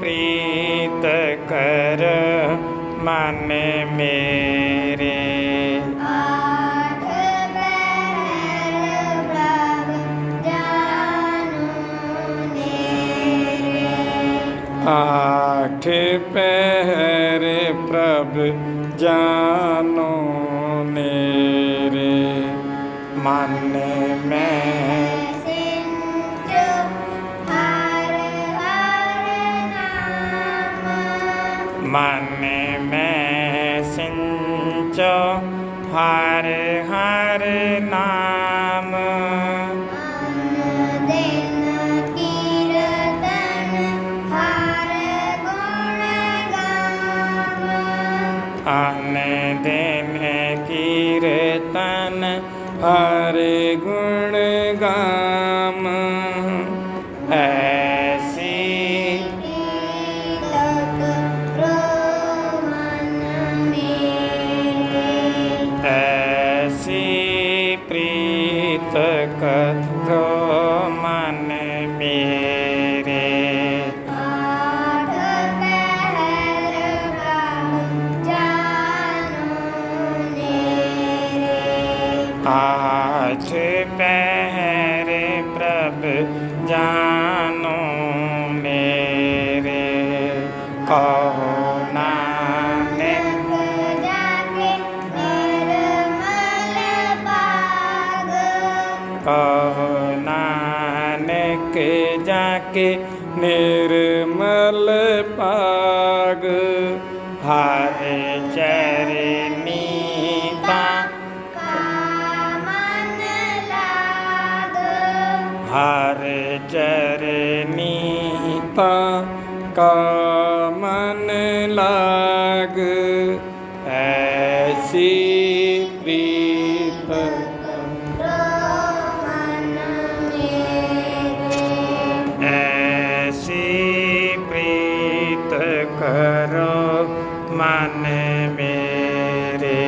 प्रीत कर मन मेरे। आठ पहर प्रभु जानो ने रे मन में मन में सिंचो हर हर नाम। दिन कीर्तन हर गुण गा कथो मन मेरे। आज पहर प्रभ जानो मेरे। कहो कहो नानक जाके निर्मल पाग। हर चरणीता हर चरणीता कामन लाग। ऐसी प्रीत सी प्रीत करो मन मेरे।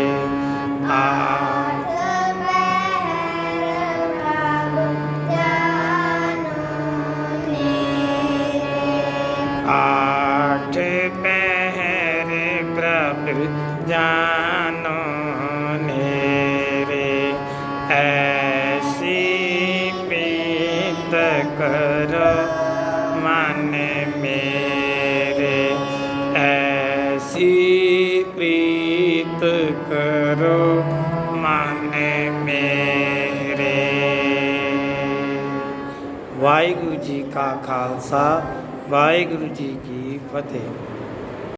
आठ पहर प्रभ जानो नेरे ऐसी पीत कर मन मेरे, ऐसी प्रीत करो मन मेरे। वाहेगुरु जी का खालसा, वाहेगुरु जी की फतेह।